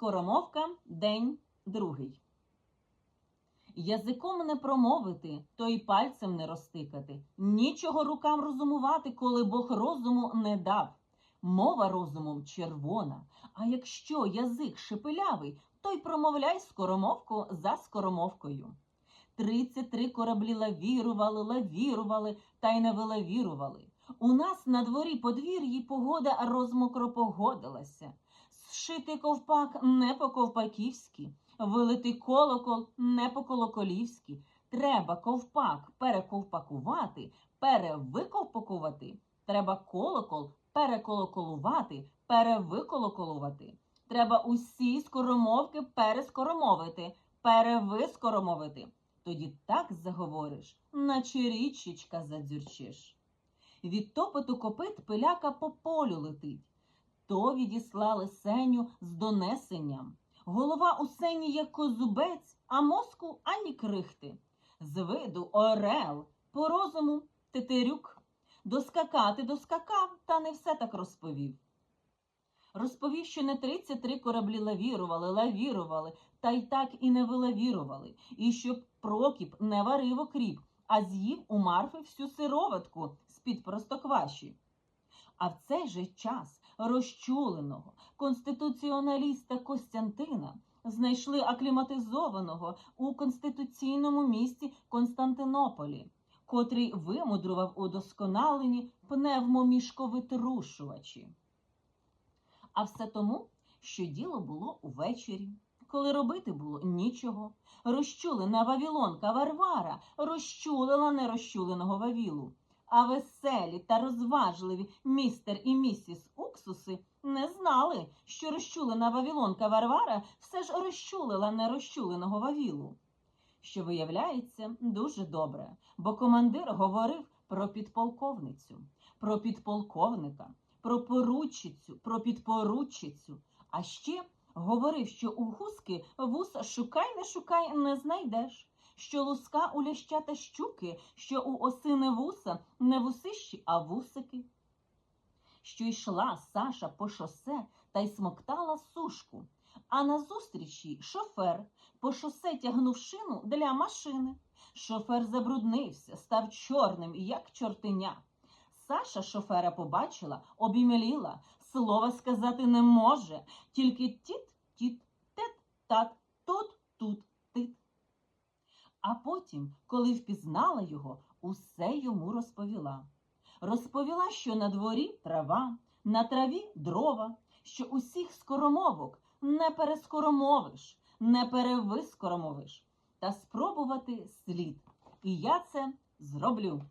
Скоромовка, день другий. Язиком не промовити, то й пальцем не розтикати. Нічого рукам розумувати, коли Бог розуму не дав. Мова розумом червона. А якщо язик шепелявий, то й промовляй скоромовку за скоромовкою. Тридцять три кораблі лавірували, лавірували, та й не вилавірували. У нас на дворі подвір'ї погода розмокро Зшити ковпак не по-ковпаківськи, вилити колокол не по-колоколівськи. Треба ковпак перековпакувати, перевиковпакувати. Треба колокол переколоколувати, перевиколоколувати. Треба усі скоромовки перескоромовити, перевискоромовити. Тоді так заговориш, наче річечка задзюрчиш. Від топоту копит пиляка по полю летить. То відіслали сеню з донесенням. Голова у сені, як козубець, а мозку ані крихти. З виду орел, по розуму тетерюк. Доскакати доскакав, та не все так розповів. Розповів, що не 33 кораблі лавірували, лавірували, та й так і не вилавірували, і щоб Прокіп не варив окріп, а з'їв у Марфи всю сироватку з-під простокваші. А в цей же час розчуленого конституціоналіста Костянтина знайшли акліматизованого у конституційному місті Константинополі, котрий вимудрував удосконалені пневмомішковитрушувачі. А все тому, що діло було увечері, коли робити було нічого. Розчулена Вавілонка Варвара розчулила нерозчуленого Вавілу. А веселі та розважливі містер і місіс Уксуси не знали, що розчулена Вавілонка Варвара все ж розчулила нерозчуленого Вавілу. Що виявляється дуже добре, бо командир говорив про підполковницю, про підполковника, про поручицю, про підпоручицю, а ще говорив, що у гуски вуса шукай не шукай не знайдеш що луска у лящата щуки, що у осини вуса не вусищі, а вусики. Що йшла Саша по шосе та й смоктала сушку, а назустріч їй шофер по шосе тягнув шину для машини. Шофер забруднився, став чорним, як чортеня. Саша шофера побачила, обімеліла, слова сказати не може, тільки тіт, тіт, тет, тат, тут, тут. А потім, коли впізнала його, усе йому розповіла. Розповіла, що на дворі трава, на траві дрова, що усіх скоромовок не перескоромовиш, не перевискоромовиш, та спробувати слід. І я це зроблю.